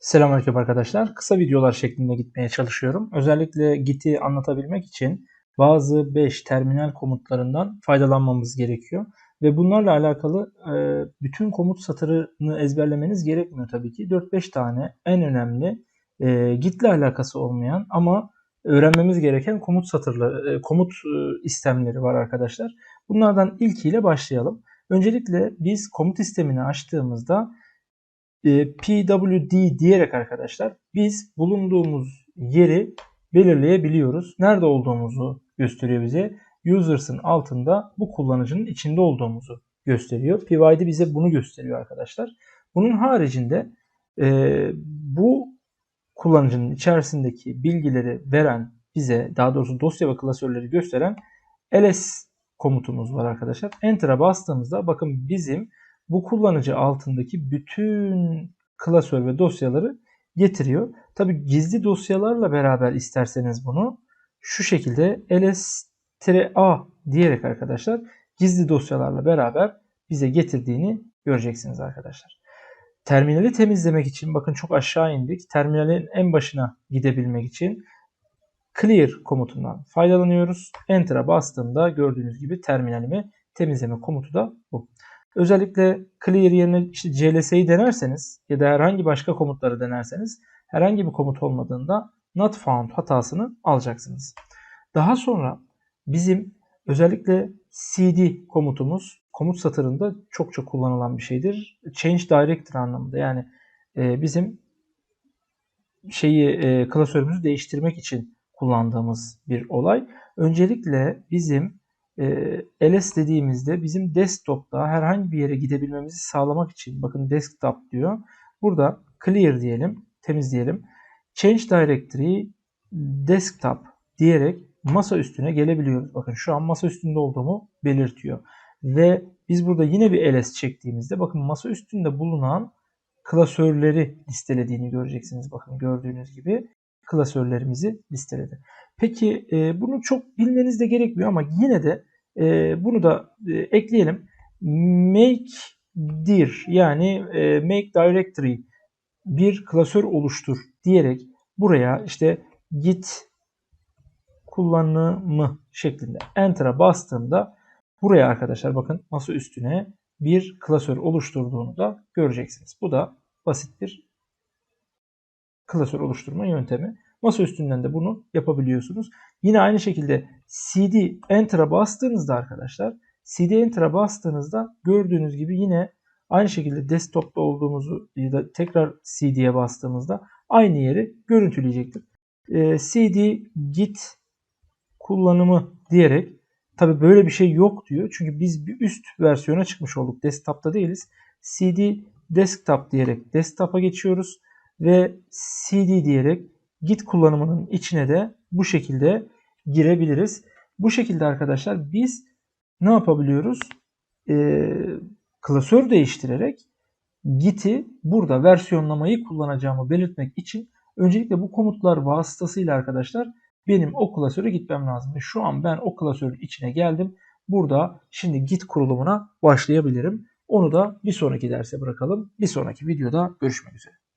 Selamünaleyküm arkadaşlar. Kısa videolar şeklinde gitmeye çalışıyorum. Özellikle Git'i anlatabilmek için bazı 5 terminal komutlarından faydalanmamız gerekiyor. Ve bunlarla alakalı e, bütün komut satırını ezberlemeniz gerekmiyor tabii ki. 4-5 tane en önemli e, Git'le alakası olmayan ama öğrenmemiz gereken komut satırları, e, komut istemleri var arkadaşlar. Bunlardan ilkiyle başlayalım. Öncelikle biz komut istemini açtığımızda e, PWD diyerek arkadaşlar biz bulunduğumuz yeri belirleyebiliyoruz. Nerede olduğumuzu gösteriyor bize. Users'ın altında bu kullanıcının içinde olduğumuzu gösteriyor. PYD bize bunu gösteriyor arkadaşlar. Bunun haricinde e, bu kullanıcının içerisindeki bilgileri veren bize daha doğrusu dosya ve klasörleri gösteren ls komutumuz var arkadaşlar. Enter'a bastığımızda bakın bizim bu kullanıcı altındaki bütün klasör ve dosyaları getiriyor. Tabi gizli dosyalarla beraber isterseniz bunu şu şekilde ls-a diyerek arkadaşlar gizli dosyalarla beraber bize getirdiğini göreceksiniz arkadaşlar. Terminali temizlemek için bakın çok aşağı indik. Terminalin en başına gidebilmek için clear komutundan faydalanıyoruz. Enter'a bastığımda gördüğünüz gibi terminalimi temizleme komutu da bu. Özellikle clear yerine işte cls'yi denerseniz ya da herhangi başka komutları denerseniz herhangi bir komut olmadığında not found hatasını alacaksınız. Daha sonra bizim özellikle cd komutumuz komut satırında çokça kullanılan bir şeydir. Change directory anlamında yani e, bizim şeyi e, klasörümüzü değiştirmek için kullandığımız bir olay. Öncelikle bizim ls dediğimizde bizim desktop'ta herhangi bir yere gidebilmemizi sağlamak için bakın desktop diyor. Burada clear diyelim, temizleyelim. Change directory desktop diyerek masa üstüne gelebiliyoruz. Bakın şu an masa üstünde olduğumu belirtiyor. Ve biz burada yine bir ls çektiğimizde bakın masa üstünde bulunan klasörleri listelediğini göreceksiniz. Bakın gördüğünüz gibi klasörlerimizi listeledi. Peki e, bunu çok bilmeniz de gerekmiyor ama yine de e, bunu da e, ekleyelim. Make dir yani e, make directory bir klasör oluştur diyerek buraya işte git kullanımı şeklinde enter'a bastığımda buraya arkadaşlar bakın masa üstüne bir klasör oluşturduğunu da göreceksiniz. Bu da basit bir klasör oluşturma yöntemi. Masa üstünden de bunu yapabiliyorsunuz. Yine aynı şekilde CD Enter'a bastığınızda arkadaşlar CD Enter'a bastığınızda gördüğünüz gibi yine aynı şekilde desktop'ta olduğumuzu ya da tekrar CD'ye bastığımızda aynı yeri görüntüleyecektir. Ee, CD git kullanımı diyerek tabi böyle bir şey yok diyor. Çünkü biz bir üst versiyona çıkmış olduk. Desktop'ta değiliz. CD desktop diyerek desktop'a geçiyoruz ve CD diyerek Git kullanımının içine de bu şekilde girebiliriz. Bu şekilde arkadaşlar biz ne yapabiliyoruz? Ee, klasör değiştirerek Git'i burada versiyonlamayı kullanacağımı belirtmek için öncelikle bu komutlar vasıtasıyla arkadaşlar benim o klasöre gitmem lazım. Şu an ben o klasörün içine geldim. Burada şimdi Git kurulumuna başlayabilirim. Onu da bir sonraki derse bırakalım. Bir sonraki videoda görüşmek üzere.